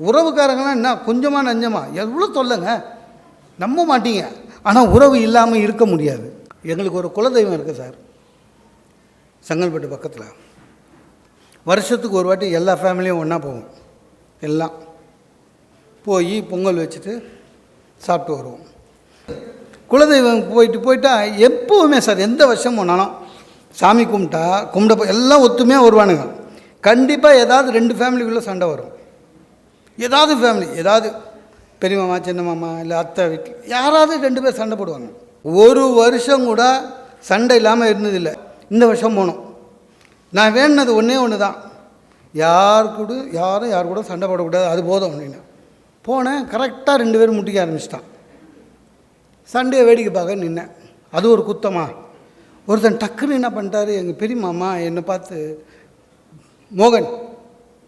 உறவுக்காரங்களாம் என்ன கொஞ்சமாக நஞ்சமா? எவ்வளோ சொல்லுங்க நம்ப மாட்டீங்க. ஆனால் உறவு இல்லாமல் இருக்க முடியாது. எங்களுக்கு ஒரு குலதெய்வம் இருக்குது சார். செங்கல்பட்டு பக்கத்தில். வருஷத்துக்கு ஒரு வாட்டி எல்லா ஃபேமிலியும் ஒன்றா போவோம். எல்லாம். போய் பொங்கல் வச்சுட்டு சாப்பிட்டு வருவோம். குலதெய்வம் போயிட்டு போயிட்டா எப்போவுமே சார் எந்த வருஷம் போனாலும் சாமி கும்பிட்டா கும்பிட எல்லாம் ஒத்துமையாக வருவானுங்க. கண்டிப்பாக ஏதாவது ரெண்டு ஃபேமிலிக்குள்ளே சண்டை வரும். ஏதாவது ஃபேமிலி ஏதாவது பெரிய மாமா சின்ன மாமா இல்லை அத்தை வீட்டில் யாராவது ரெண்டு பேர் சண்டை போடுவாங்க. ஒரு வருஷம் கூட சண்டை இல்லாமல் இருந்ததில்லை. இந்த வருஷம் போனோம். நான் வேணுனது ஒன்றே ஒன்று தான் யார் கூட யாரும் யார் கூட சண்டை போடக்கூடாது அது போதும் அப்படின்னு. போனேன் கரெக்டாக ரெண்டு பேரும் முட்டிக்க ஆரம்பிச்சிட்டான். சண்டையை வேடிக்கை பார்க்க நின்னேன். அது ஒரு குத்தமா. ஒருத்தன் டக்குன்னு என்ன பண்ணிட்டாரு எங்கள் பெரிய மாமா என்னை பார்த்து மோகன்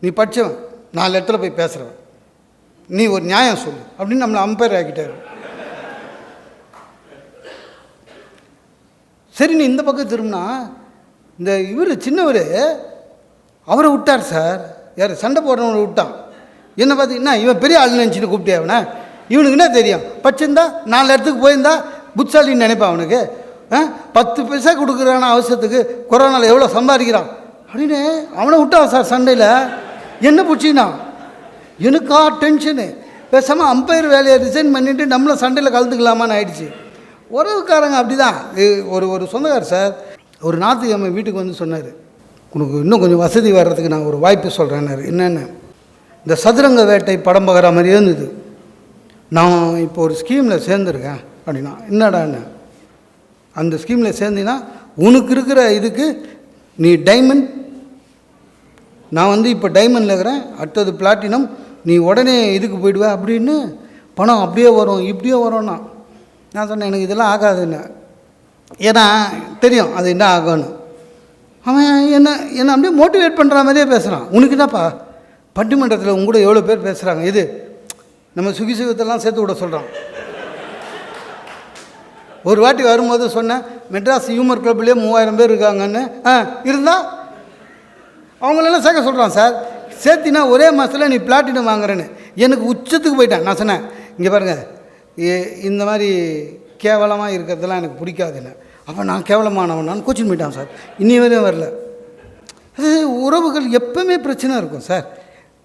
நீ படித்தவன் நாலு இடத்துல போய் பேசுகிறவன் நீ ஒரு நியாயம் சொல்லு. அப்படின்னு நம்மளை அம்பையர் ஆக்கிட்டாரு. சரி நீ இந்த பக்கம் திரும்பினா இந்த இவர் சின்னவர் அவரை விட்டார் சார். யார் சண்டை போடுறவனை விட்டான். என்ன பார்த்தீங்கன்னா இவன் பெரிய ஆள் நினச்சிட்டு கூப்பிட்டே அவனை இவனுக்கு என்ன தெரியும்? பச்சிருந்தா நாலு இடத்துக்கு போயிருந்தா புட்சாலின்னு நினைப்பான் அவனுக்கு. ஆ பத்து பைசா கொடுக்குறான அவசரத்துக்கு கொரோனாவில் எவ்வளோ சம்பாதிக்கிறான்? அப்படின்னு அவனை விட்டான் சார் சண்டையில். என்ன பிடிச்சினா எனக்கா டென்ஷனு பேசாமல் அம்பையர் வேலையை ரிசைன் பண்ணிவிட்டு நம்மளும் சண்டையில் கலந்துக்கலாமான்னு ஆயிடுச்சு. உறவுக்காரங்க அப்படி தான் ஒரு ஒரு சொந்தக்கார் சார் ஒரு நாற்று ஞாயிற்றுக்கிழமை வீட்டுக்கு வந்து சொன்னார். உனக்கு இன்னும் கொஞ்சம் வசதி வர்றதுக்கு நான் ஒரு வாய்ப்பு சொல்கிறேன்னாரு என்னென்னு? இந்த சதுரங்க வேட்டை படம் பார்க்குற மாதிரி இருந்தது. நான் இப்போ ஒரு ஸ்கீமில் சேர்ந்துருக்கேன். அப்படின்னா என்னடான்னு? அந்த ஸ்கீமில் சேர்ந்தீங்கன்னா உனக்கு இருக்கிற இதுக்கு நீ டைமண்ட் நான் வந்து இப்போ டைமண்டில் இருக்கிறேன் அடுத்தது பிளாட்டினம் நீ உடனே இதுக்கு போயிடுவே அப்படின்னு பணம் அப்படியே வரும் இப்படியே வரும்னா. நான் சொன்னேன் எனக்கு இதெல்லாம் ஆகாதுன்னு. ஏன்னா தெரியும் அது என்ன ஆகும்னு. அவன் என்ன என்ன அப்படியே மோட்டிவேட் பண்ணுற மாதிரியே பேசுகிறான் உனக்கு என்னப்பா? பட்டிமன்றத்தில் உங்க கூட எவ்வளோ பேர் பேசுகிறாங்க இது நம்ம சுகிசுகத்தெல்லாம் சேர்த்து விட சொல்கிறான் ஒரு வாட்டி வரும்போது சொன்னேன் மெட்ராஸ் ஹியூமர் கிளப்லேயே மூவாயிரம் பேர் இருக்காங்கன்னு. ஆ இருந்தால் அவங்களெல்லாம் சேர்க்க சொல்கிறான் சார் சேர்த்தினா ஒரே மாதத்தில் நீ பிளாட்டினம் வாங்குறேன்னு. எனக்கு உச்சத்துக்கு போயிட்டேன் நான் சொன்னேன் இங்கே பாருங்கள் ஏ- இந்த மாதிரி கேவலமாக இருக்கிறதெல்லாம் எனக்கு பிடிக்காதுன்னு. அப்போ நான் கேவலமானவனான்னு நான் கோச்சிங் போயிட்டான் சார். இன்னி வரையும் வரல. அது உறவுகள் எப்பவுமே பிரச்சனை இருக்கும் சார்.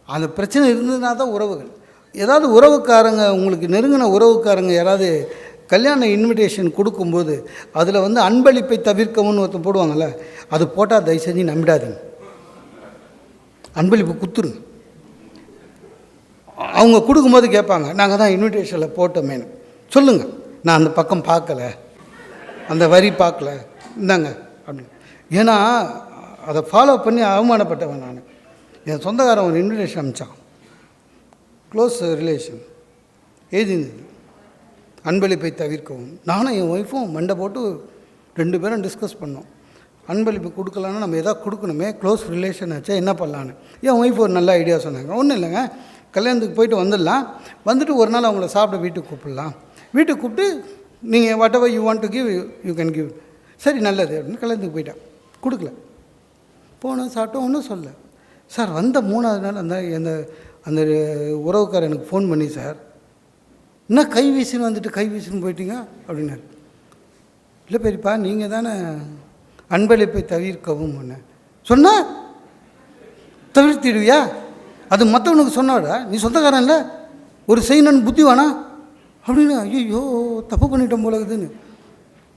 அந்த பிரச்சனை இருந்ததுனா தான் உறவுகள். ஏதாவது உறவுக்காரங்க உங்களுக்கு நெருங்கின உறவுக்காரங்க யாராவது கல்யாண இன்விடேஷன் கொடுக்கும்போது அதில் வந்து அன்பளிப்பை தவிர்க்கவும்னு ஒருத்தன் போடுவாங்கள்ல அது போட்டால் தயவு செஞ்சு நம்பிடாதீங்க. அன்பளிப்பு குத்துருங்க. அவங்க கொடுக்கும்போது கேட்பாங்க நாங்கள் தான் இன்விடேஷனில் போட்டோமேனு சொல்லுங்கள் நான் அந்த பக்கம் பார்க்கல அந்த வரி பார்க்கல இந்தாங்க. அப்படின்னு. ஏன்னா அதை ஃபாலோ பண்ணி அவமானப்பட்டவன் நான். என் சொந்தக்காரன் ஒரு இன்விடேஷன் அனுப்பிச்சான். க்ளோஸ் ரிலேஷன் எழுதியிருந்தது அன்பளிப்பை தவிர்க்கவும். நானும் என் ஒய்ஃபும் மண்டை போட்டு ரெண்டு பேரும் டிஸ்கஸ் பண்ணோம். அன்பளிப்பு கொடுக்கலன்னா நம்ம எதாவது கொடுக்கணுமே க்ளோஸ் ரிலேஷன் ஆச்சா என்ன பண்ணலான்னு என் ஒய்ஃப் ஒரு நல்ல ஐடியா சொன்னாங்க? ஒன்றும் இல்லைங்க. கல்யாணத்துக்கு போயிட்டு வந்துடலாம். வந்துட்டு ஒரு நாள் அவங்கள சாப்பிட வீட்டுக்கு கூப்பிடலாம். வீட்டுக்கு கூப்பிட்டு நீங்கள் whatever you want to give you can give சரி நல்லது அப்படின்னு கல்யாணத்துக்கு போயிட்டேன். கொடுக்கல. போனோம் சாப்பிட்டோம் ஒன்றும் சொல்ல சார் வந்த மூணாவது நாள் அந்த அந்த அந்த உறவுக்காரர் எனக்கு ஃபோன் பண்ணி சார் என்ன கை வீசின்னு வந்துட்டு கை வீசின்னு போயிட்டீங்க? அப்படின்னாரு. இல்லை பெரியப்பா நீங்கள் தானே அன்பளிப்பை தவிர்க்கவும் சொன்னா? தவிர்த்திடுவியா? அது மற்றவனுக்கு சொன்னாடா? நீ சொந்தக்காரன் இல்லை ஒரு செய்யணுன்னு புத்தி வேணா அப்படின்னு ஐயோ தப்பு பண்ணிட்டோம் போல இருக்குதுன்னு.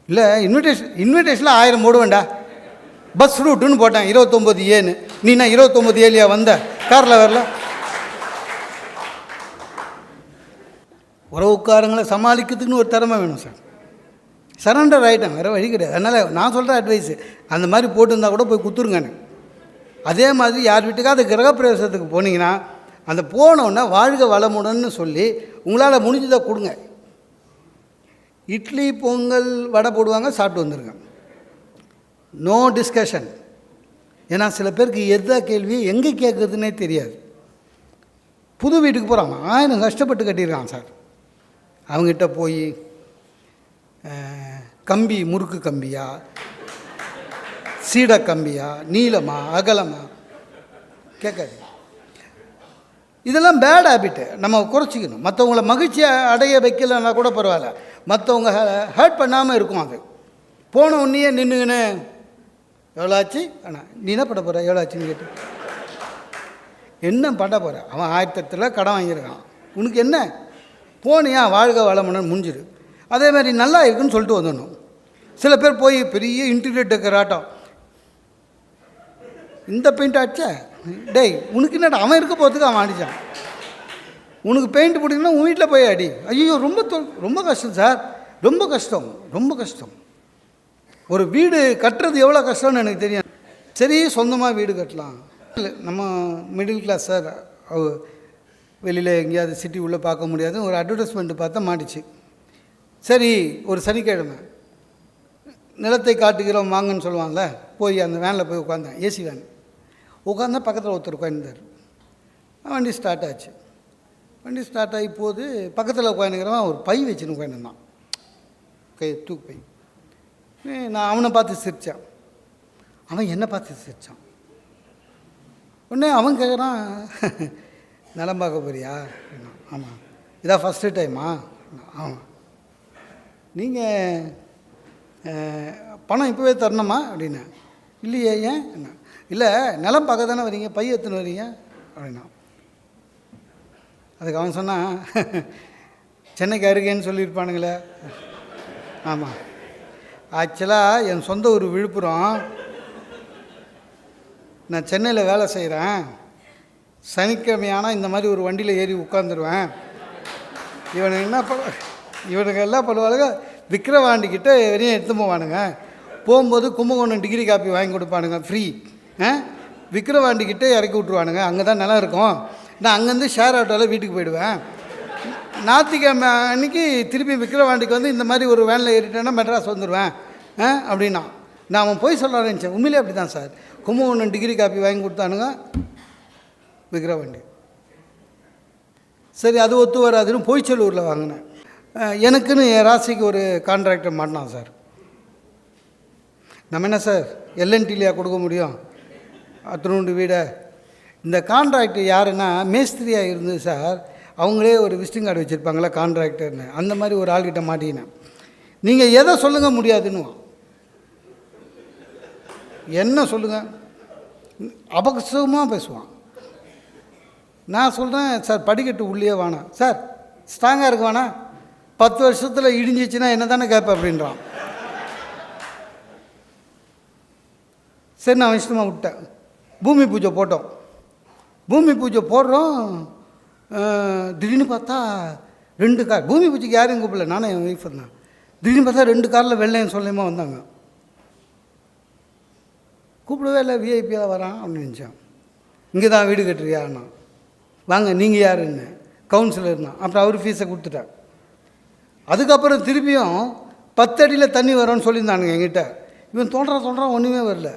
இல்லை இன்விடேஷன் இன்விடேஷனில் ஆயிரம் போடுவேண்டா பஸ் ரூட்டுன்னு போட்டேன் இருபத்தொம்போது ஏன்னு நீ நான் இருபத்தொம்போது ஏலியா வந்த? காரில் வரல? உறவுக்காரங்களை சமாளிக்கிறதுக்குன்னு ஒரு திறமை வேணும் சார். சரண்டர் ஆகிட்டேன் வேறு வழி கிடையாது. அதனால் நான் சொல்கிற அட்வைஸு அந்த மாதிரி போட்டிருந்தா கூட போய் குத்துருங்கன்னு அதே மாதிரி யார் வீட்டுக்காவது கிரகப்பிரவேசத்துக்கு போனீங்கன்னா அந்த போனோன்னே வாழ்க வளமுடன்னு சொல்லி உங்களால் முடிஞ்சதை கொடுங்க. இட்லி பொங்கல் வடை போடுவாங்க சாப்பிட்டு வந்துருங்க. நோ டிஸ்கஷன் ஏன்னா சில பேருக்கு எதா கேள்வி எங்கே கேட்குறதுனே தெரியாது. புது வீட்டுக்கு போகிறாங்க ஆயிரம் கஷ்டப்பட்டு கட்டியிருக்கான் சார். அவங்ககிட்ட போய் கம்பி முறுக்கு கம்பியா? சீட கம்பியா? நீளமா? அகலமா? கேட்காது இதெல்லாம் பேட் ஹேபிட்டு நம்ம குறைச்சிக்கணும். மற்றவங்கள மகிழ்ச்சியை அடைய வைக்கலன்னா கூட பரவாயில்ல. மற்றவங்க ஹர்ட் பண்ணாமல் இருக்கும் அது போன உன்னையே நின்றுங்கன்னு எவ்வளோ ஆச்சு அண்ணா நீ என்ன பண்ண போகிற எவ்வளோ ஆச்சுன்னு கேட்டு. என்ன பண்ண போகிற அவன் ஆயிரத்தத்தில் கடன் வாங்கியிருக்கான். உனக்கு என்ன? போனியா? வாழ்க வளமுடன் முடிஞ்சிரு அதே மாதிரி நல்லா இருக்குன்னு சொல்லிட்டு வந்துடணும். சில பேர் போய் பெரிய இன்டீரியர் டெக்கர் ஆட்டம் இந்த பெயிண்ட் அடிச்சா டேய் உனக்கு என்னடா அவன் இருக்க போகிறதுக்கு அவன் அடித்தான் உனக்கு பெயிண்ட் பிடிக்குன்னா உன் வீட்டில் போய் அடி. ஐயோ ரொம்ப தொ- ரொம்ப கஷ்டம் சார். ரொம்ப கஷ்டம் ரொம்ப கஷ்டம். ஒரு வீடு கட்டுறது எவ்வளோ கஷ்டம்னு எனக்கு தெரியும் சரி சொந்தமாக வீடு கட்டலாம். இல்லை நம்ம மிடில் கிளாஸ் சார் வெளியில் எங்கேயாவது சிட்டி உள்ளே பார்க்க முடியாது ஒரு அட்வர்டைஸ்மெண்ட்டு பார்த்தா மாட்டிச்சு. சரி ஒரு சனிக்கிழமை. நிலத்தை காட்டுகிறோம் வாங்கன்னு சொல்லுவாங்கல்ல போய் அந்த வேனில் போய் உட்காந்தேன் ஏசி வேன். உட்காந்தா பக்கத்தில் ஒருத்தர் உட்காந்துருந்தார் வண்டி ஸ்டார்ட் ஆச்சு. வண்டி ஸ்டார்ட் ஆகி போது பக்கத்தில் உட்காந்துக்கிறவன் ஒரு பை வச்சுன்னு உட்காந்துருந்தான் கை தூக்கு பை. நான் அவனை பார்த்து சிரித்தான் அவன் என்னை பார்த்து சிரித்தான் உடனே அவன் கேட்குறான் நிலம் பார்க்க போறியா? ஆமாம் இதான் ஃபஸ்ட்டு டைமா ஆமாம் நீங்கள் பணம் இப்போவே தரணுமா? அப்படின்னா இல்லையே ஏன்? என்ன? இல்லை நிலம் பார்க்க தானே வரீங்க பை எத்தனை வரீங்க அப்படின்னா. அதுக்கு அவன் சொன்னான் சென்னைக்கு அருகேன்னு சொல்லியிருப்பானுங்களே. ஆமாம் ஆக்சுவலாக என் சொந்த ஊர் விழுப்புரம். நான் சென்னையில் வேலை செய்கிறேன் சனிக்கிழமையானால் இந்த மாதிரி ஒரு வண்டியில் ஏறி உட்காந்துருவேன் இவனுக்கு என்ன பண்ண இவனுக்கு எல்லாம் பண்ணுவாளுங்க. விக்ரவாண்டிக்கிட்ட வரையும் எடுத்து போவானுங்க. போகும்போது கும்பகோணம் டிகிரி காப்பி வாங்கி கொடுப்பானுங்க ஃப்ரீ விக்கிரவாண்டிக்கிட்ட இறக்கி விட்ருவானுங்க அங்கே தான் நிலம் இருக்கும். நான் அங்கேருந்து ஷேர் ஆட்டோவில் வீட்டுக்கு போயிடுவேன். ஞாத்திக்கிழமை அன்னைக்கு திருப்பி விக்ரவாண்டிக்கு வந்து இந்த மாதிரி ஒரு வேனில் ஏறிட்டேன்னா மெட்ராஸ் வந்துடுவேன் ஆ? அப்படின்னா. நான் அவன் போய் சொல்ல நினச்சேன் உண்மையிலே அப்படி தான் சார். கும்பகோணம் டிகிரி காப்பி வாங்கி கொடுத்தானுங்க விக்ரவாண்டி சரி அது ஒத்து வராதுன்னு போய்ச்சலூரில் வாங்கினேன். எனக்குன்னு என் ராசிக்கு ஒரு கான்ட்ராக்டர் மாட்டினான் சார். நம்ம என்ன சார் எல்என்டிலியா கொடுக்க முடியும்? அத்தனூண்டு வீடை. இந்த கான்ட்ராக்டர் யாருன்னா மேஸ்திரியாக இருந்தது சார் அவங்களே ஒரு விசிட்டிங் கார்டு வச்சுருப்பாங்களா கான்ட்ராக்டர்னு அந்த மாதிரி ஒரு ஆள்கிட்ட மாட்டிக்கினேன். நீங்கள் எதை சொல்லுங்க முடியாதுன்னு என்ன சொல்லுங்கள் அபகசமாக பேசுவான். நான் சொல்கிறேன் சார் படிக்கட்டு உள்ளே வேணாம் சார் ஸ்ட்ராங்காக இருக்கு வேணாம் பத்து வருஷத்தில் இடிஞ்சிச்சுன்னா என்ன தானே கேட்பேன் அப்படின்றான். சரி நான் இஷ்டமாக விட்டேன். பூமி பூஜை போட்டோம். பூமி பூஜை போடுறோம். திடீர்னு பார்த்தா ரெண்டு கார் பூமி பூஜைக்கு யாரையும் கூப்பிடல நானும் என் ஒய்ஃப் இருந்தேன் திடீர்னு பார்த்தா ரெண்டு காரில் வெள்ளையும் சொல்லியமாக வந்தாங்க. கூப்பிடவே இல்லை விஐபியாக வரான் அப்படின்னு நினச்சேன். இங்கே தான் வீடு கட்டுறியாண்ணா வாங்க நீங்கள் யாருன்னு. கவுன்சிலர்னா அப்புறம் அவர் ஃபீஸை கொடுத்துட்டேன் அதுக்கப்புறம் திரும்பியும் பத்தடியில் தண்ணி வரும்னு சொல்லியிருந்தானுங்க என்கிட்ட. இவன் தோன்றான் தோன்றான் ஒன்றுமே வரல.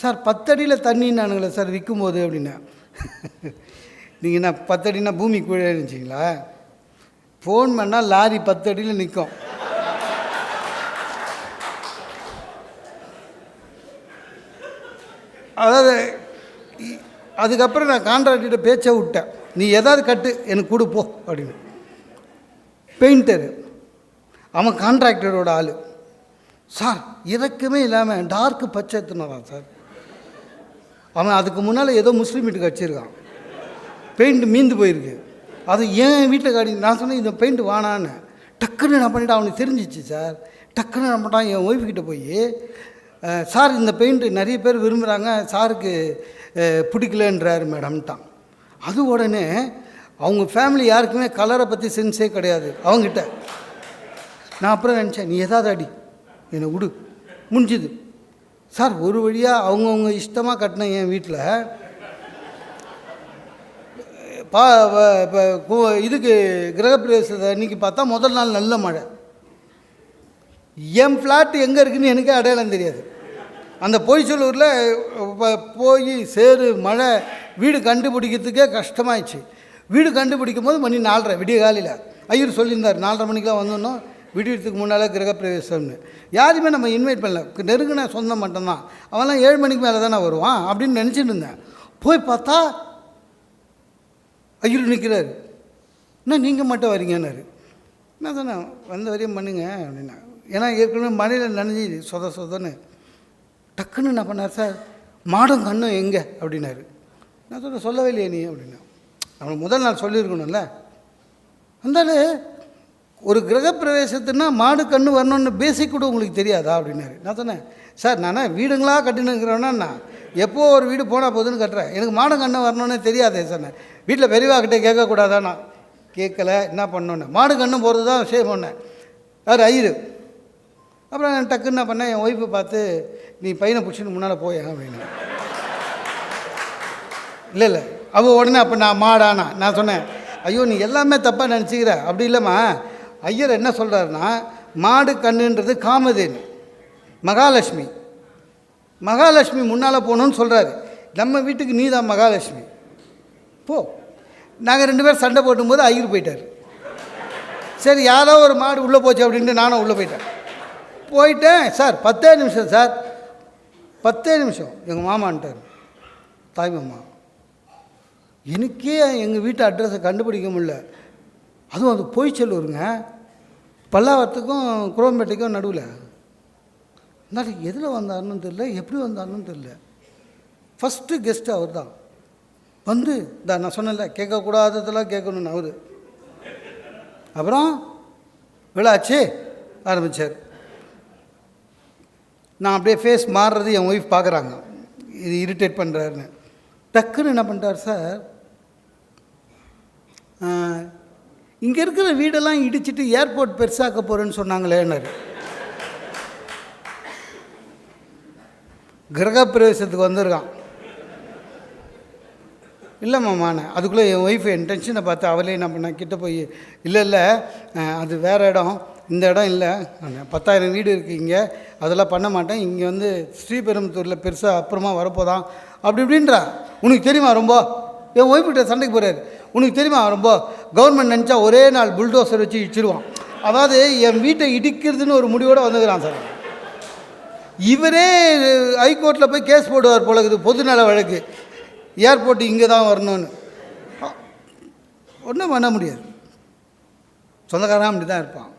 சார் பத்தடியில் தண்ணின்னானுங்களே சார் விற்கும்போது அப்படின்னா நீங்கள் என்ன பத்தடினா பூமி கீழே இருந்துச்சிங்களா? ஃபோன் பண்ணால் லாரி பத்தடியில் நிற்கும் அதாவது அதுக்கப்புறம் நான் கான்ட்ராக்டர்கிட்ட பேச்சை விட்டேன். நீ ஏதாவது கட்டு எனக்கு கொடு போ அப்படின்னு. பெயிண்டரு. அவன் கான்ட்ராக்டரோட ஆள். சார் இறக்கமே இல்லாமல் டார்க்கு பச்சை எடுத்துனாரான் சார். அவன் அதுக்கு முன்னால் ஏதோ முஸ்லீம் வீட்டுக்கு வச்சுருக்கான். பெயிண்ட் மீந்து போயிருக்கு. அது ஏன் வீட்டில் காடி நான் சொன்னேன் இந்த பெயிண்ட் வானான்னு. டக்குன்னு என்ன பண்ணிட்டான் அவனுக்கு தெரிஞ்சிச்சு சார். டக்குன்னு என்ன பண்ணிட்டான் என் ஒய்ஃப்கிட்ட போய் சார் இந்த பெயிண்ட் நிறைய பேர் விரும்புகிறாங்க சாருக்கு பிடிக்கலன்றார் மேடம்ட்டான். அது உடனே அவங்க ஃபேமிலி யாருக்குமே கலரை பற்றி சென்ஸே கிடையாது. அவங்ககிட்ட நான் அப்புறம் நினச்சேன் நீ எதாவது அடி என்னை விடு முடிஞ்சுது. சார் ஒரு வழியாக அவங்கவுங்க இஷ்டமாக கட்டின என் வீட்டில் பா இப்போ இதுக்கு கிரகப்பிரவேசத்தை அன்றைக்கி பார்த்தா முதல் நாள் நல்ல மழை. என் ஃப்ளாட் எங்கே இருக்குன்னு எனக்கே அடையாளம் தெரியாது. அந்த பொய்ச்சலூரில் ப- போய் சேரு மழை வீடு கண்டுபிடிக்கிறதுக்கே கஷ்டமாயிடுச்சு. வீடு கண்டுபிடிக்கும் போது மணி நாலரை விடிய காலையில். ஐயர் சொல்லியிருந்தார் நாலரை மணிக்கெலாம் வந்தோன்னோ விடியறதுக்கு முன்னால் கிரகப்பிரவேசம்னு. யாரையுமே நம்ம இன்வைட் பண்ணல. நெருங்கின சொந்தம் மட்டும்தான். அவன்லாம் ஏழு மணிக்கு மேலே தானே வருவான் அப்படின்னு நினச்சிட்டு இருந்தேன். போய் பார்த்தா ஐயர் நிற்கிறாரு என்ன நீங்கள் மட்டும் வரீங்கன்னாரு. நான் சொன்னேன் வந்த வரையும் பண்ணுங்க அப்படின்னா. ஏன்னா ஏற்கனவே மழையில் நனைஞ்சி சொத சொதன்னு. டக்குன்னு என்ன பண்ணார் சார்? மாடும் கண்ணும் எங்கே? அப்படின்னாரு. நான் சொன்னேன் சொல்லவே இல்லையே நீ அப்படின்னா. அவனுக்கு முதல் நாள் சொல்லியிருக்கணும்ல. அந்தாலும் ஒரு கிரகப்பிரவேசத்துனா மாடு கண்ணு வரணும்னு பேசிக் கூட உங்களுக்கு தெரியாதா அப்படின்னாரு. நான் சொன்னேன் சார் நானே வீடுங்களா கட்டினுங்கிறவனா நான் எப்போ ஒரு வீடு போனால் போதுன்னு கட்டுறேன். எனக்கு மாடு கண்ணு வரணும்னு தெரியாதே சொன்னேன். வீட்டில் பெரியவா கிட்டே கேட்கக்கூடாதா நான் கேட்கல என்ன பண்ணோன்னு மாடு கண்ணு போகிறது தான் விஷயம் பண்ணேன் யார் ஐயரு. அப்புறம் நான் டக்குன்னு என்ன பண்ணேன் என் ஒய்ஃபை பார்த்து நீ பையனை பிடிச்சின்னு முன்னால் போய் அப்படின்னு. இல்லை இல்லை. அவள் உடனே அப்போ நான் மாடானா? நான் சொன்னேன் ஐயோ நீ எல்லாமே தப்பாக நினச்சிக்கிற. அப்படி இல்லைம்மா. ஐயர் என்ன சொல்கிறாருன்னா மாடு கண்ணுன்றது காமதேனு. மகாலட்சுமி. மகாலட்சுமி முன்னால் போகணுன்னு சொல்கிறாரு நம்ம வீட்டுக்கு நீ தான் மகாலட்சுமி. போ. நாங்கள் ரெண்டு பேரும் சண்டை போட்டும்போது ஐயர் போயிட்டார். சரி யாரோ ஒரு மாடு உள்ளே போச்சு அப்படின்ட்டு நானும் உள்ளே போயிட்டேன். போயிட்டேன். சார் பத்தே நிமிஷம் சார். பத்தே நிமிஷம். எங்கள் மாமான்ட்டார். தாய் மாமா. எனக்கே எங்கள் வீட்டு அட்ரஸை கண்டுபிடிக்க முடியல. அதுவும் அது பொய்ச்செல்லூருங்க பல்லாவரத்துக்கும் குரோம்பேட்டைக்கும் நடுவில். இருந்தாலும் எதில் வந்தாருன்னு தெரில எப்படி வந்தாருன்னு தெரில ஃபஸ்ட்டு கெஸ்ட்டு அவர் தான் வந்து இந்த நான் சொன்னேன்ல கேட்கக்கூடாததெல்லாம் கேட்கணுன்னு அவர். அப்புறம் விழாச்சு ஆரம்பித்தார் நான் அப்படியே ஃபேஸ் மாறுறது என் ஒய்ஃப் பார்க்குறாங்க இது இரிட்டேட் பண்ணுறாருன்னு டக்குன்னு என்ன பண்ணுறார் சார்? இங்கே இருக்கிற வீடெல்லாம் இடிச்சிட்டு ஏர்போர்ட் பெருசாக்க போகிறேன்னு சொன்னாங்களேன்னாரு கிரகப்பிரவேசத்துக்கு வந்திருக்கான். இல்லை மாமாண்ணே அதுக்குள்ளே என் ஒய்ஃப் என் டென்ஷனை பார்த்து அவளே என்ன பண்ண கிட்ட போய் இல்லை இல்லை அது வேறு இடம். இந்த இடம் இல்லை. பத்தாயிரம் வீடு இருக்குது இங்கே. அதெல்லாம் பண்ண மாட்டேன். இங்கே வந்து ஸ்ரீபெரும்புத்தூரில் பெருசாக அப்புறமா வரப்போதான். அப்படி இப்படின்றா. உனக்கு தெரியுமா ரொம்ப? என் ஒய்ஃப் சண்டைக்கு போகிறாரு உனக்கு தெரியுமா ரொம்ப கவர்மெண்ட் நினச்சா ஒரே நாள் புல்டோசர் வச்சு இடிச்சிருவான். அதாவது என் வீட்டை இடிக்கிறதுன்னு ஒரு முடிவோடு வந்துக்கிறான் சார். இவரே ஹைகோர்ட்டில் போய் கேஸ் போடுவார் போல இருக்குது பொதுநல வழக்கு. ஏர்போர்ட் இங்கே தான் வரணும்னு. ஒன்றும் பண்ண முடியாது. சொந்தக்காரன் அப்படி தான் இருப்பான்.